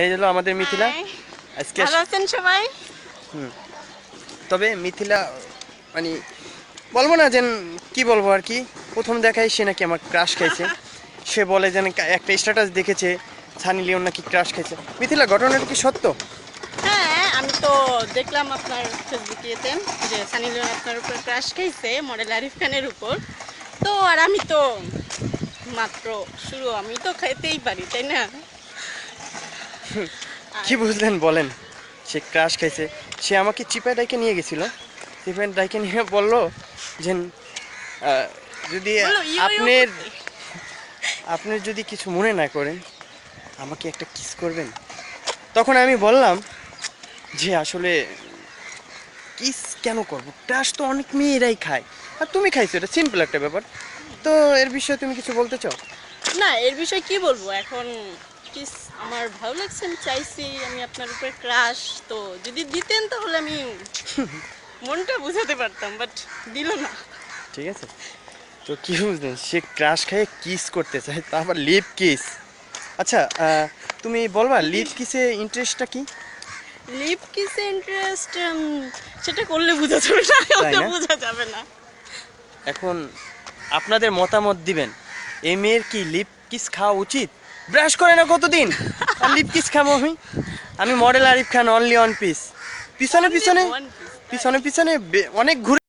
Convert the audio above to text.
এই হলো আমাদের মিথিলা. আজকে ভালো আছেন সবাই? তবে মিথিলা মানে বলব না যেন কি বলব আর কি প্রথম দেখায় সে নাকি আমার ক্রাশ খাইছে। সে বলে যেন একটা স্ট্যাটাস দেখেছে সানি লিওন নাকি ক্রাশ খাইছে। মিথিলা ঘটনাটা কি সত্য? হ্যাঁ আমি তো দেখলাম আপনার ফেসবুকেতে যে সানি লিওন আপনার উপর ক্রাশ খাইছে মডেল আরিফ খানের উপর। তো আর আমি তো মাত্র শুরু আমি তো খাইতেই পারি তাই না? কি বুঝলেন বলেন। সে ক্রাশ খাইছে। সে আমাকে চিপায় ডাইকে নিয়ে গেছিল। চিপায় ডাইকে নিয়ে বলল যে যদি আপনার আপনি যদি কিছু মনে না করেন আমাকে একটা কিস করবেন? তখন আমি বললাম যে আসলে কিস কেন করব? ক্রাশ তো অনেক মেয়েরাই খায়। আর তুমি খাইছো এটা সিম্পল একটা ব্যাপার। তো এর বিষয়ে তুমি কিছু বলতে চাও? না এর বিষয়ে কি বলব? এখন কিস আমার ভালো লাগছে আমি চাইছি আমি আপনার উপরে ক্রাশ তো যদি দিতেন তাহলে আমি মনটা বুঝাতে পারতাম বাট দিল না। ঠিক আছে। তো কি বুঝলেন সে ক্রাশ খেয়ে কিস করতে চায় তা আবার লিপ কিস আচ্ছা তুমি বলবা লিপ কিসে ইন্টারেস্টটা কি? লিপ কিসে ইন্টারেস্ট সেটা করলে বোঝা যাবে না? বোঝা যাবে না। এখন আপনাদের মতামত দিবেন। এই মেয়ের কি লিপ কিস খাওয়া উচিত? ব্রাশ করে না কতদিন। আর লিপ কিস খাব আমি। আমি model Arif Khan only one piece পিছনে পিছনে? পিছনে পিছনে অনেক ঘুরে